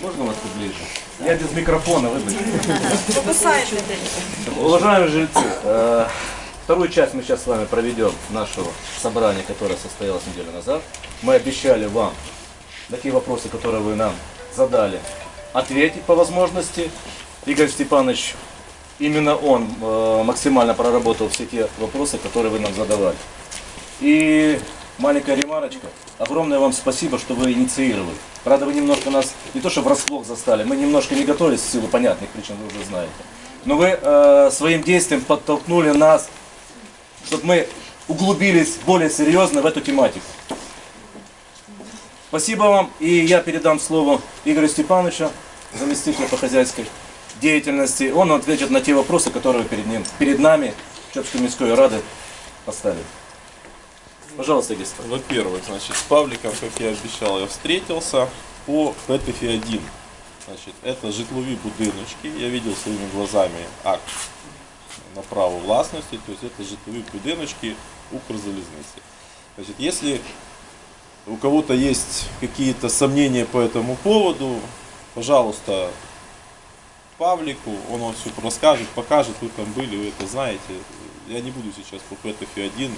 Можно вас поближе? Я без микрофона, выбачте. Покусаєте. Уважаемые жильцы, э, вторую часть мы сейчас с вами проведем нашего собрания, которое состоялось неделю назад. Мы обещали вам те вопросы, которые вы нам задали, ответить по возможности. Игорь Степанович, именно он э, максимально проработал все те вопросы, которые вы нам задавали. И маленькая ремарочка. Огромное вам спасибо, что вы инициировали. Правда, вы немножко нас не то что врасплох застали, мы немножко не готовились в силу понятных причин, вы уже знаете. Но вы э, своим действием подтолкнули нас, чтобы мы углубились более серьезно в эту тематику. Спасибо вам, и я передам слово Игорю Степановичу, заместителю по хозяйской деятельности. Он ответит на те вопросы, которые перед, ним, перед нами, Чепской мирской Рады, поставили. Пожалуйста, Степанович. Во-первых, значит, с Павликом, как я обещал, я встретился по ПТФ-1. Значит, это житлові будиночки. Я видел своими глазами акт на право власности, то есть это житловые будиночки Укрзалезницы. Значит, если у кого-то есть какие-то сомнения по этому поводу, пожалуйста, Павлику, он вам все расскажет, покажет, вы там были, вы это знаете. Я не буду сейчас по ПТФ-1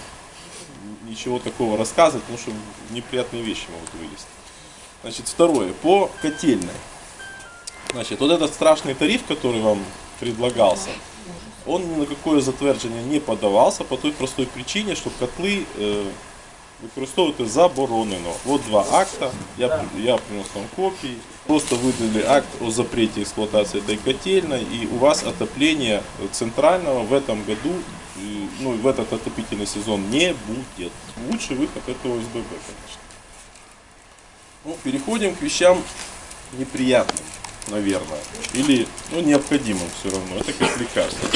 ничего такого рассказывать, потому что неприятные вещи могут вылезти. Значит, второе, по котельной. Значит, вот этот страшный тариф, который вам предлагался, он ни на какое затвердження не подавался по той простой причине, що котли е, використовувати заборонено. От два акта, я, я принес вам копии. Просто выдали акт о запрете эксплуатации этой котельной, и у вас отопления центрального в этом году, э, ну, в этот отопительный сезон не будет. Лучший выход это ОСББ, конечно. Ну, переходим к вещам неприятным, наверное. Или, ну, необходимым все равно. Это как лекарство.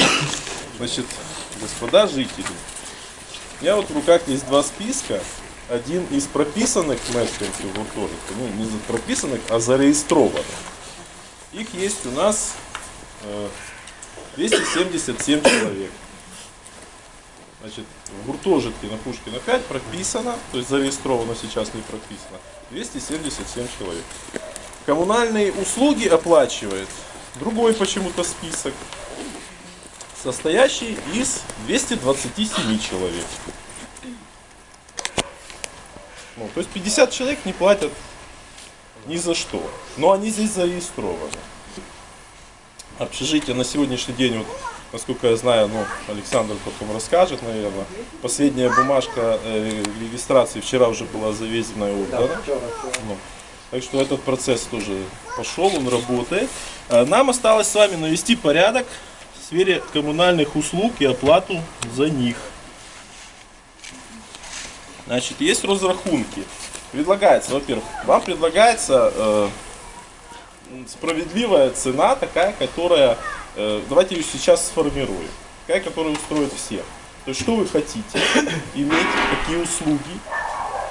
Значит, господа жители, у меня вот в руках есть два списка. Один из прописанных мешканцев гуртожитка, ну не за- прописанных, а зарегистрованных. Их есть у нас э, 277 человек. Значит, в гуртожитке на Пушкина 5 прописано, то есть зарегистрировано сейчас не прописано, 277 человек. Коммунальные услуги оплачивает другой почему-то список, состоящий из 227 человек. Ну, то есть 50 человек не платят ни за что, но они здесь зарегистрированы. Общежитие на сегодняшний день, вот, насколько я знаю, ну, Александр потом расскажет, наверное, последняя бумажка э, регистрации вчера уже была завезена его, да? Ну, так что этот процесс тоже пошел, он работает. А Нам осталось с вами навести порядок в сфере коммунальных услуг и оплату за них. Значит, есть разрахунки. Предлагается, во-первых, вам предлагается э, справедливая цена, такая, которая, э, давайте ее сейчас сформируем, такая, которая устроит всех. То есть, что вы хотите иметь, какие услуги,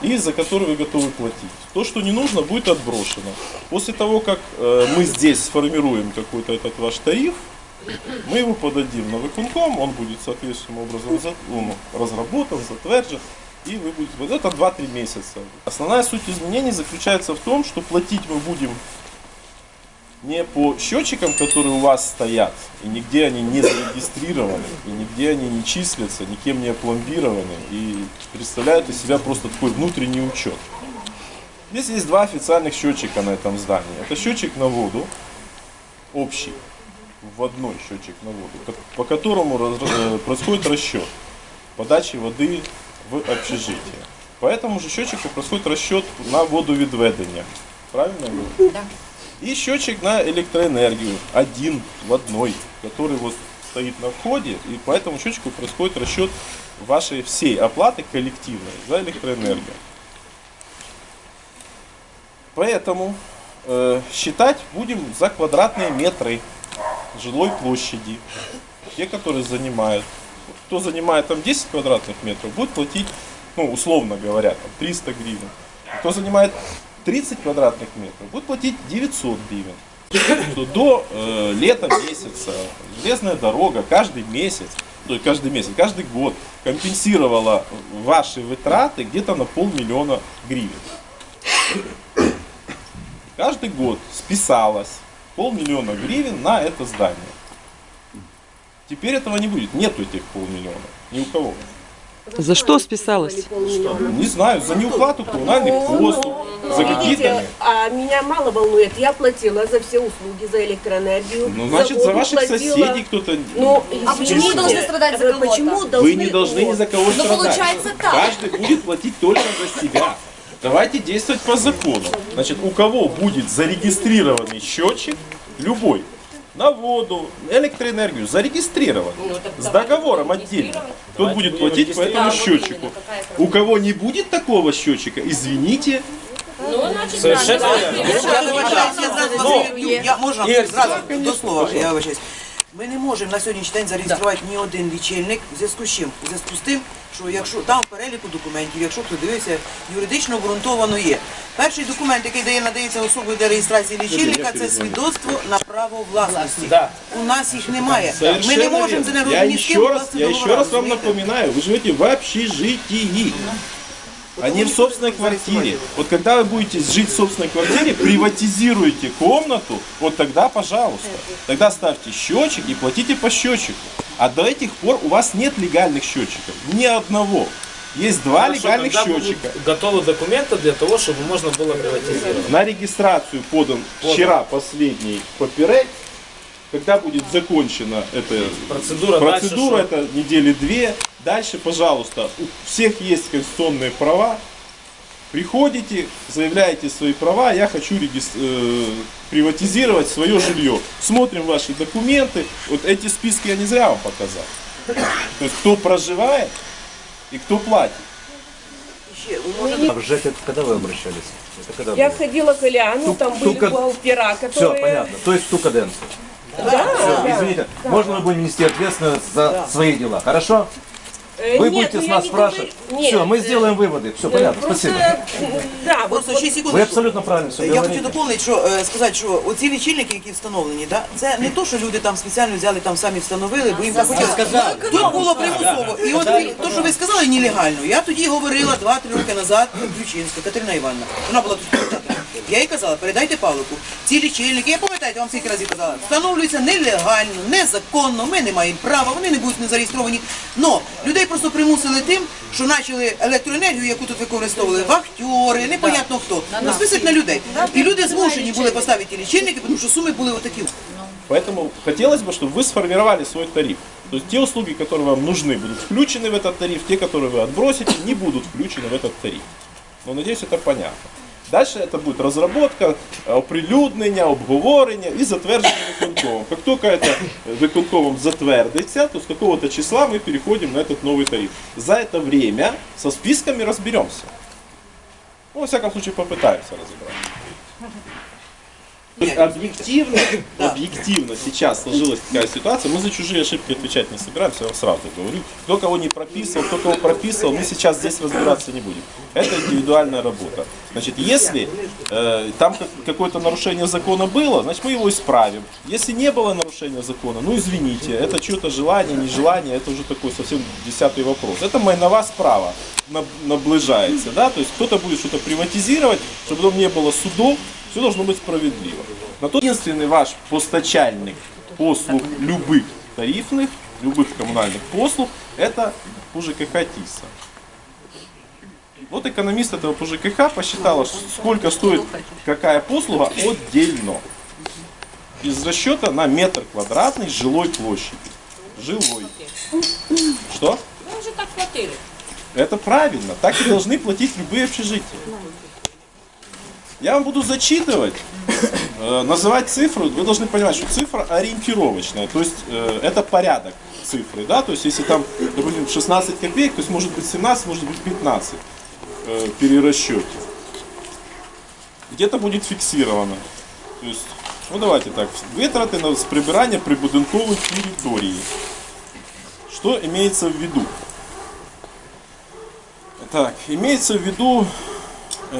и за которые вы готовы платить. То, что не нужно, будет отброшено. После того, как э, мы здесь сформируем какой-то этот ваш тариф, мы его подадим на выконком, он будет соответствующим образом ну, разработан, затвержен, и вы будете... Вот это 2-3 месяца. Основная суть изменений заключается в том, что платить мы будем не по счетчикам, которые у вас стоят, и нигде они не зарегистрированы, и нигде они не числятся, никем не опломбированы, и представляют из себя просто такой внутренний учет. Здесь есть два официальных счетчика на этом здании. Это счетчик на воду, общий, вводной счетчик на воду, по которому э, происходит расчет подачи воды в общежитие. По этому же счетчику происходит расчет на водовідведення. Правильно? я говорю? Да. И счетчик на электроэнергию, один в одной, который вот стоит на входе, и по этому счетчику происходит расчет вашей всей оплаты коллективной за электроэнергию. Поэтому э, считать будем за квадратные метры жилой площади. Те, которые занимают. Кто занимает там 10 квадратных метров, будет платить, ну, условно говоря, там 300 гривен. Кто занимает 30 квадратных метров, будет платить 900 гривен. До э, лета месяца железная дорога каждый месяц, то есть каждый месяц, каждый год компенсировала ваши вытраты где-то на полмиллиона гривен. каждый год списалось полмиллиона гривен на это здание. Теперь этого не будет. Нету этих полмиллиона. Ни у кого. За что списалось? Не знаю, за неуплату коммунальных послуг, за какие-то... Видите, а меня мало волнует. Я платила за все услуги, за электроэнергию. Ну, значит, за воду ваших платила. соседей кто-то... Ну, А почему вы должны страдать за кого-то? Почему должны... Вы не должны ни за кого Ну, страдать. получается так. Каждый будет платить только за себя. Давайте действовать по закону. Значит, у кого будет зарегистрированный счетчик, любой, на воду, электроэнергию, зарегистрирован, с договором отдельно, тот будет платить по этому счетчику. У кого не будет такого счетчика, извините, Совершенно Я вибачаюсь, я зразу вас переб'ю. Я можна Ігор, зразу до слова, я вибачаюсь. Ми не можемо на сьогоднішній день зареєструвати ні один лічильник в зв'язку з чим? В зв'язку з тим, що якщо там в переліку документів, якщо хто дивився, юридично обґрунтовано є. Перший документ, який дає надається особою для реєстрації лічильника, це свідоцтво на право власності. Да. У нас їх немає. Ми не можемо за нерозуміти Я еще раз, я раз вам розумієте? напоминаю, ви живете в общежитии, а не в собственной квартире. Вот когда вы будете жить в собственной квартире, приватизируйте комнату, вот тогда, пожалуйста, тогда ставьте счетчик и платите по счетчику. А до этих пор у вас нет легальных счетчиков, ни одного. Есть два Хорошо, легальных счетчика. Готовы документы для того, чтобы можно было приватизировать. На регистрацию подан вчера последний поперек. Когда будет закончена эта Процедура, Процедура дальше это недели две. Дальше, пожалуйста, у всех есть конституционные права. Приходите, заявляете свои права, я хочу регис- э, приватизировать свое жилье. Смотрим ваши документы. Вот эти списки я не зря вам показал. То есть кто проживает и кто платит. В ЖЭК это когда вы обращались? Это когда Я было? ходила к Ильяну, там были Тука- бухгалтера, Все, которые... понятно. То есть ту каденцию. Да, Всё, извините, можно мы будем нести ответственность за свои дела, хорошо? Э, Вы нет, будете ну с я нас не спрашивать. говорю- нет, Все, мы э, сделаем выводы. Все, э, понятно, просто, спасибо. м, Да, вот, Просто вот ще секунду. Вы абсолютно правильно все Я хочу говорите. доповнити, що е, сказати, що оці лічильники, які встановлені, да, це не то, що люди там спеціально взяли, там самі встановили, бо їм захотілося. Тут було примусово. І от ви- то, що ви сказали, нелегально. Я тоді говорила 2-3 роки назад Ключинська, Катерина Івановна. Вона була тут депутатом. Я їй казала, передайте Павлику. Ці лічильники, я пам'ятаєте, вам скільки разів казала, встановлюються нелегально, незаконно, ми не маємо права, вони не будуть не зареєстровані. Но людей просто примусили тим, що почали електроенергію, яку тут використовували, вахтери, непонятно хто, розписують на людей. І люди змушені були поставити ті лічильники, тому що суми були отакі. Поэтому хотелось бы, чтобы вы сформировали свой тариф. То есть те услуги, которые вам нужны, будут включены в этот тариф, те, которые вы отбросите, не будут включены в этот тариф. Но надеюсь, это понятно. Дальше это будет разработка, оприлюднення, обговорення і затвердження виконкомом. Как только это виконкомом затвердится, то с какого-то числа мы переходим на этот новый тариф. За это время со списками разберемся. Ну, во всяком случае, попытаемся разобраться. То есть объективно, объективно сейчас сложилась такая ситуация, мы за чужие ошибки отвечать не собираемся, я вам сразу говорю. Кто кого не прописывал, кто кого прописывал, мы сейчас здесь разбираться не будем. Это индивидуальная работа. Значит, если э, там как- какое-то нарушение закона было, значит мы его исправим. Если не было нарушения закона, ну извините, это чье-то желание, нежелание, это уже такой совсем десятый вопрос. Это право наб- наближается, да, то есть кто-то будет что-то приватизировать, чтобы потом не было судов, все должно быть справедливо. На то единственный ваш постачальник послуг любых тарифных, любых коммунальных послуг, это УЖКХ ТИСа. Вот экономист этого ПЖКХ посчитала, сколько стоит какая послуга отдельно. Из расчета на метр квадратный жилой площади. Жилой. Что? Ми вже так платили. Это правильно. Так и должны платить любые общежития. Я вам буду зачитывать, э, называть цифру. Вы должны понимать, что цифра ориентировочная. То есть э, это порядок цифры. Да? То есть если там, допустим, 16 копеек, то есть может быть 17, может быть 15 э, перерасчете. Где-то будет фиксировано. То есть, ну давайте так, витраты на прибирання прибудинкових територій. Что имеется в виду? Так, имеется в виду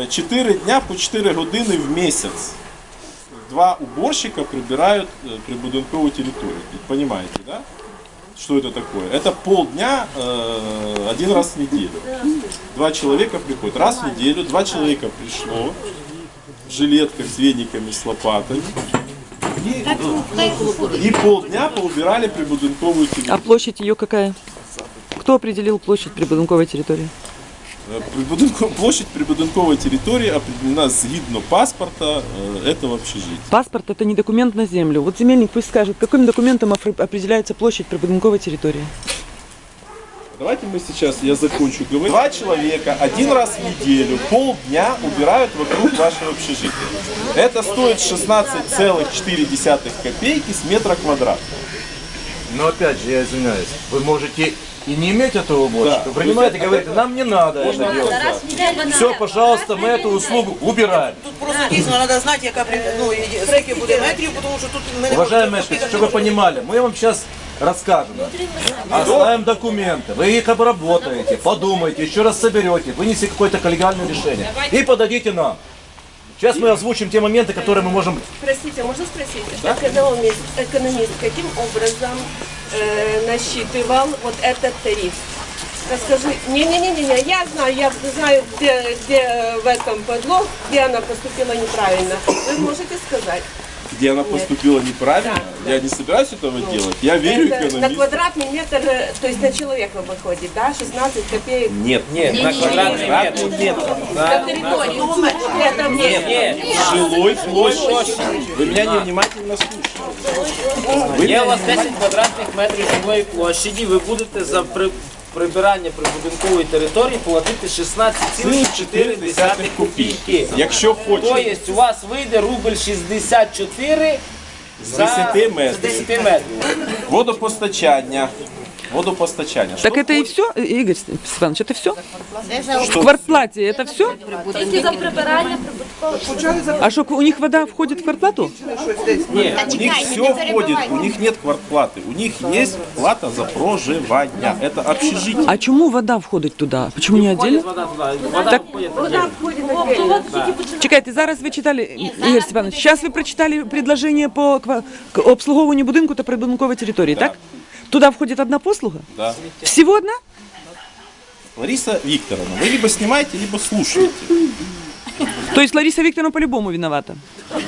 4 дня по 4 години в месяц. Два уборщика прибирают э, прибудинковую территорию. Понимаете, да? Что это такое? Это полдня э, один раз в неделю. Два человека приходят. Раз в неделю два человека пришло. в жилетках с вениками, с лопатами. И, и полдня поубирали прибудинковую А территорию. площадь ее какая? Кто определил площадь прибудинковой территории? Э, прибудинко- Площадь прибудинковой территории определена згідно паспорта э, этого общежития. Паспорт это не документ на землю. Вот земельник пусть скажет, каким документом определяется площадь прибудинковой территории. Давайте мы сейчас, я закончу говорить. Два человека один раз в неделю, полдня убирают вокруг вашего общежития. Это стоит 16,4 копейки с метра квадратного. Но опять же, я извиняюсь, вы можете и не иметь этого уборщика. Да. Вы принимаете, говорите, нам не надо это делать. Все, пожалуйста, мы эту услугу убираем. Тут просто дійсно треба знати, яка при- ну, і- скільки буде метрів, тому що тут ми не Уважаемые можемо мешканцы, чтобы вы понимали, мы вам сейчас расскажем. Оставим документы, вы их обработаете, подумайте, еще раз соберете, вынесите какое-то коллегиальное решение и подадите нам. Сейчас мы озвучим те моменты, которые мы можем... Простите, можно спросить? Экономист, экономист каким образом э, насчитывал вот этот тариф? Расскажи. Не-не-не-не, я знаю, я знаю, где, где в этом подлог, где она поступила неправильно. Вы можете сказать? Где она поступила неправильно, я не собираюсь этого делать. Я верю Это на экономисту. квадратный метр, э, то есть на человека выходит, да, 16 копеек Нет, Нет, на квадратный метр. на территории. Это Нет, нет. жилой площади. Вы меня невнимательно слушаете. Є у вас 10 квадратних метрів жилої площаді, ви будете за при- прибирання прибудинкової території платити 16,4 копійки. Якщо Тобто є, у вас вийде рубль 64 за 10 метрів. 10 метрів. водопостачання. Водопостачання. Так Що это и хочете? все, Игорь Степанович, это все? В квартплате это все? Тільки за прибирання прибуткових. А что, у них вода входит в квартплату? Нет, у них все входит, у них нет квартплаты, у них есть плата за проживание. Это общежитие. А чему вода входит туда? Почему не отдельно? Вода туди. Вода Так- входить Вода входит отдельно. Чекайте, зараз ви читали, Ігор Степанович, зараз ви прочитали предложение по ква- к обслуговуванню будинку та прибудинкової території, так? Туда входит одна послуга? Да. Всего одна? Лариса Викторовна, вы либо снимаете, либо слушаете. То есть Лариса Викторовна по-любому виновата.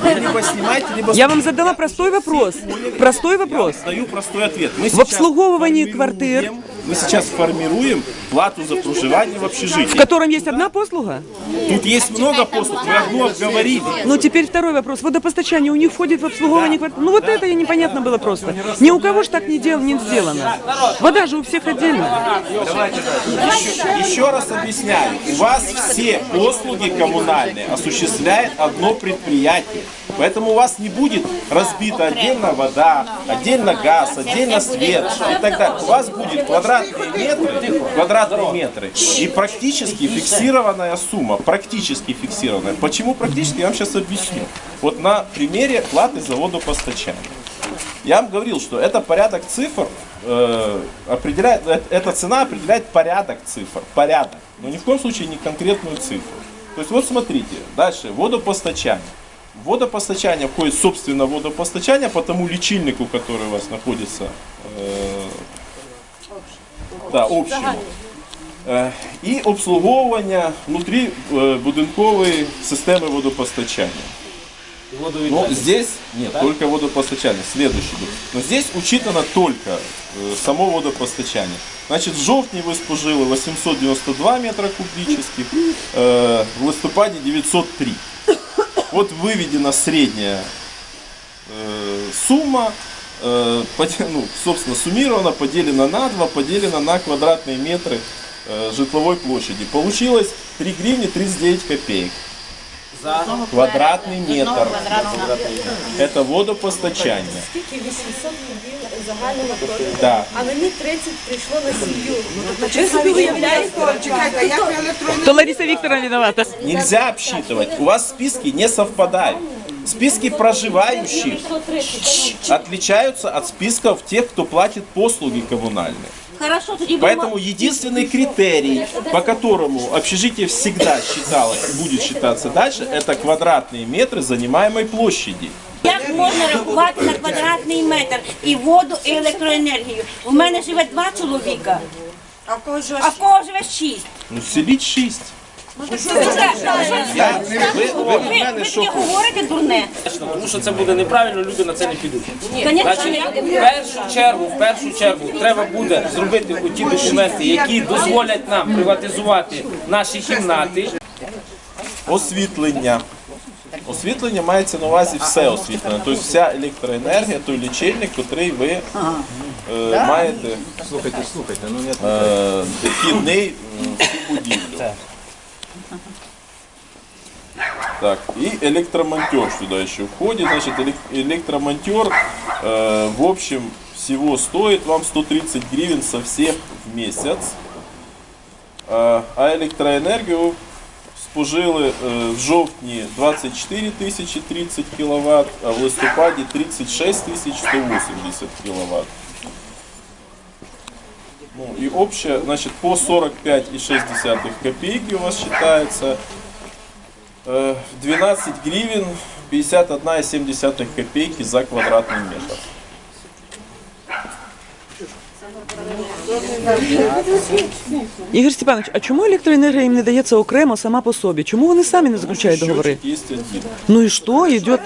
Вы либо снимаете, либо Я вам задала простой вопрос. Простой вопрос. Даю простой ответ. Мы В сейчас обслуговывании формируем- квартир. Мы сейчас формируем плату за проживание в В общежитии. котором есть одна послуга? Тут есть много послуг, мы одну обговорили. Ну, теперь второй вопрос. Водопостачание у них входит в обслуговывание квартир? Ну, вот это непонятно было просто. Ни у кого ж так не, дел, не сделано. Вода же у всех отдельно. Еще, еще раз объясняю. У вас все послуги коммунальные осуществляет одно предприятие. Поэтому у вас не будет разбита отдельно вода, отдельно газ, отдельно свет и так далее. У вас будет квадратные метры, квадратные метры и практически фиксированная сумма. Практически фиксированная. Почему практически, я вам сейчас объясню. Вот на примере платы за водопостачание. Я вам говорил, что это порядок цифр э, определяет, э, эта цена определяет порядок цифр, порядок, но ни в коем случае не конкретную цифру. То есть вот смотрите, дальше водопостачание В Водопостачание входит, собственно, водопостачание по тому лечильнику, который у вас находится, э, да, общему. Е, І обслуговування внутрі е, будинкової системи водопостачання. Ну, здесь нет, только водопостачание. Следующий. был. Но здесь учитано только э, само водопостачание. Значит, в жовтні ви спожили 892 метра кубических, э, в листопаді 903. Вот выведена средняя э, сумма, э, поде- ну, собственно, суммирована, поделена на 2, поделена на квадратные метры э, житловой площади. Получилось 3 гривни 39 копеек За Квадратный метр. Это водопостачание. Скільки 800 людей загального площі. Да. А мені 30 прийшло на сім'ю. Ви собі уявляєте? То Лариса Викторовна виновата. Нельзя обсчитывать. У вас списки не совпадают. Списки проживающих отличаются от списков тех, кто платит послуги коммунальные. Хорошо, тоді будемо- Поэтому единственный критерий, по которому общежитие всегда считалось и будет считаться дальше, это квадратные метры занимаемой площади. Як можна рахувати на квадратний метр і воду, і електроенергію? У мене живе два чоловіка, а в кого живе шість. Ну, селить 6. Я, ви, від мене говорите дурне. Тому що це буде неправильно, люди на це не підуть. Значить, в першу чергу, в першу чергу, треба буде зробити ті документи, які дозволять нам приватизувати наші кімнати. Освітлення. Освітлення мається на увазі все освітлення. Тобто вся електроенергія, той лічильник, котрий ви е, маєте Слухайте, слухайте, ну нет. е, вхідний в будівлю. Так, и электромонтер сюда еще входит. Значит, элек- электромонтер э, в общем всего стоит вам 130 гривен со всех в месяц. Е, А електроенергію спожили е, в жовтні 24 тисячі 30 кВт, а в листопаді 36 тисяч 180 кВт. Ну и общее, значит, по 45,6 копейки у вас считается э, 12 гривен 51,7 копейки за квадратный метр. Ігор Степанович, а чому електроенергія їм не дається окремо сама по собі? Чому вони самі не заключають договори? Счетчик есть один. Ну і що? Йде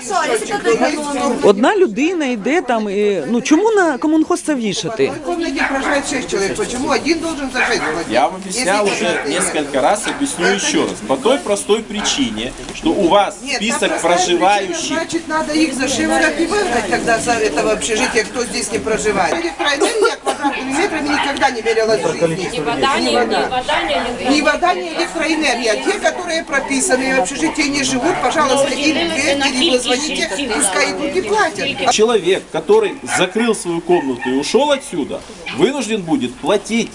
одна людина йде там. І... Ну чому на комунхоз це вішати? В комнате проживает 6 человек. Почему один должен за 6 платить? Я вам объяснял Если уже каждый- несколько раз, объясню еще раз. По той простой причине, что у вас Нет, список та простая причина, проживающих Значит, надо их за шиворот и выгнать тогда за этого общежития, кто здесь не проживает. Электроэнергия квадратными метрами никогда не мерялась в жизни. Ни вода, ни вода, ни вода, ни электроэнергия. Те, которые прописаны в общежитии не живут, пожалуйста, им дверь или вы звоните, пускай идут и платят. Человек, который закрыл свою комнату и ушел отсюда, вынужден будет платить.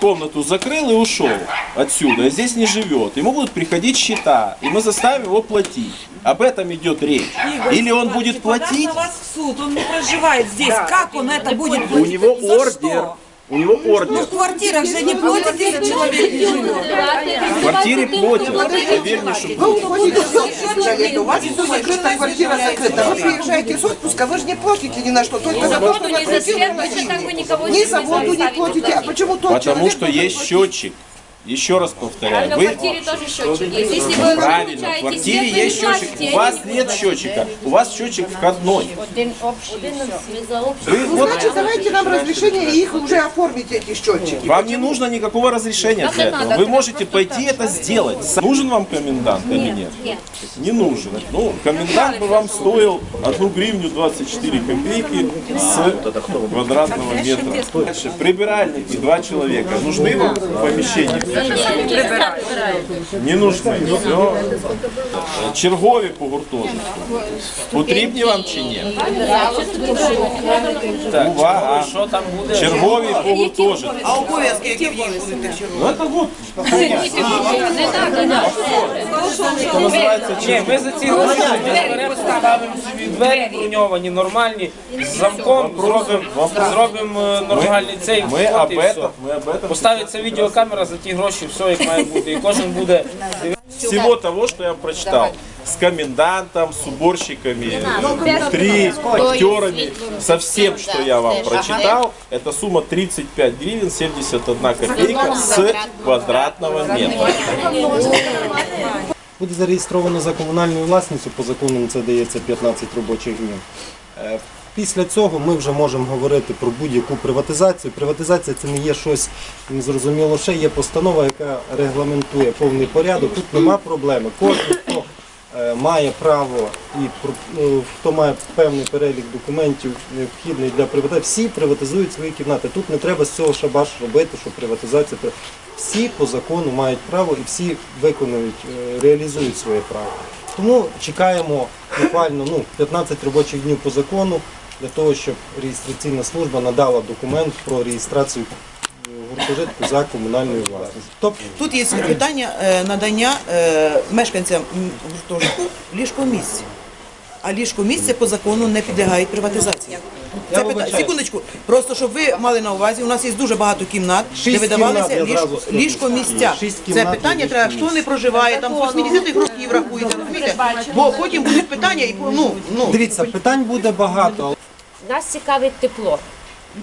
Комнату закрыл и ушел отсюда, а здесь не живет. Ему будут приходить счета, и мы заставим его платить. Об этом идет речь. Или он будет платить, вас в суд, он не проживает здесь. Как он это будет у платить? него За ордер. что? У него ордер. В квартирах же не платят, если человек не живет. В квартире платят. Поверь мне, что Вы лето, у вас закрыта квартира закрыта. Вы приезжаете с отпуска, вы же не платите ни на что, только за то, что холодильник. Ни за воду не платите, а почему тот Потому что есть счетчик. Еще раз повторяю, В вы квартире тоже счетчик есть. Если вы правильно, в квартире свет, есть счетчик. У вас нет счетчика, у вас счетчик входной. Вы Ну, вот значит, давайте нам разрешение и их уже оформить, эти счетчики. Вам не нужно никакого разрешения для этого. Вы можете пойти это сделать. Нужен вам комендант или нет? Не нужен. Ну, комендант бы вам стоил 1 гривню 24 копейки с квадратного метра. Дальше, прибиральники, два человека. Нужны вам в помещении? Не нужны. Все. Чергові по гуртожитку. Потрібні вам чи ні? Увага. Що там буде? Чергові по гуртожитку. А обов'язки, які в них будуть тих червоних? Ну это вот. Что называется Ні, ми за ці гроші беремо, ставимо собі двері броньовані, нормальні, з замком, зробимо зробимо е, нормальний цей Мы вход об і все. этом, мы об этом. Поставиться відеокамера за ті гроші, все як має бути. І кожен буде Всего того, что я вам прочитал. С комендантом, с уборщиками, внутри, актерами, со всем, что я вам прочитал, это сумма 35 гривен 71 копейка с квадратного метра. Буде зареєстровано за комунальною власністю, по закону це дається 15 робочих днів. Після цього ми вже можемо говорити про будь-яку приватизацію. Приватизація це не є щось незрозуміло. Ще є постанова, яка регламентує повний порядок. Тут нема проблеми. Кожен, хто е, має право і ну, хто має певний перелік документів необхідний для приватизації, всі приватизують свої кімнати. Тут не треба з цього шабаш робити, що приватизація. Всі по закону мають право і всі виконують, е, реалізують своє право. Тому чекаємо буквально ну, 15 робочих днів по закону для того, щоб реєстраційна служба надала документ про реєстрацію е, гуртожитку за комунальною власністю. Тобто Тут є питання е, надання е, мешканцям гуртожитку ліжкомісця. А ліжкомісця по закону не підлягають приватизації. Це питання. Секундочку, просто щоб ви мали на увазі, у нас є дуже багато кімнат, де видавалися кімнат, я ліж- зразу скажу. ліжкомісця. Шість Це питання треба, хто не проживає, там з 80-х років рахується, розумієте? Бо потім будуть питання, і ну, ну. дивіться, питань буде багато. Нас цікавить тепло.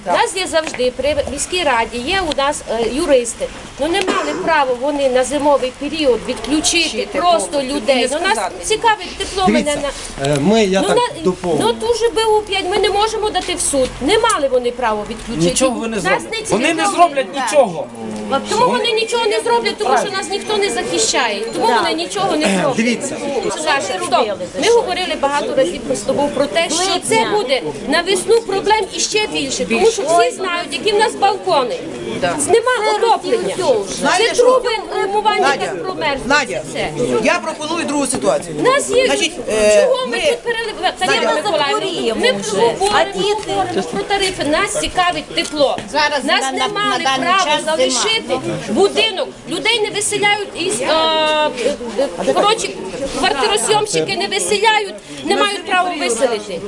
У нас є завжди при міській раді, є у нас е, юристи. Ну не мали права вони на зимовий період відключити просто людей. Ну нас цікавить тепло мене Дивіться, на. е, ми, я Ну, так на, доповню. ну дуже БУ 5 ми не можемо дати в суд. Не мали вони право відключити. Нічого ви не Нас зроблять. Вони не зроблять нічого. Тому вони нічого не зроблять, тому що нас ніхто не захищає. Тому вони нічого не зроблять. Дивіться. Саша, стоп. Ми говорили багато разів з тобою про те, що це буде на весну проблем іще більше, тому що всі знають, які в нас балкони. Нема отоплення. Знаєте Це що? труби умивання Надя, так промерзли. Надя, Це. я пропоную другу ситуацію. У нас є Значить, е, чого ми, ми- тут переливаємо? Ми говоримо про тарифи. Нас цікавить тепло. Зараз Нас на- не на- мали даний права час залишити будинок. Людей не виселяють із е, е, коротше, квартиросйомщики не виселяють, не мають права виселити.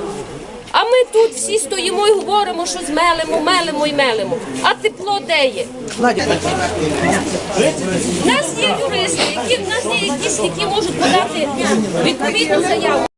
А ми тут всі стоїмо і говоримо, що змелимо, мелимо і мелимо. А тепло де є? У нас є юристи, які в нас є якісь, які можуть подати відповідну заяву.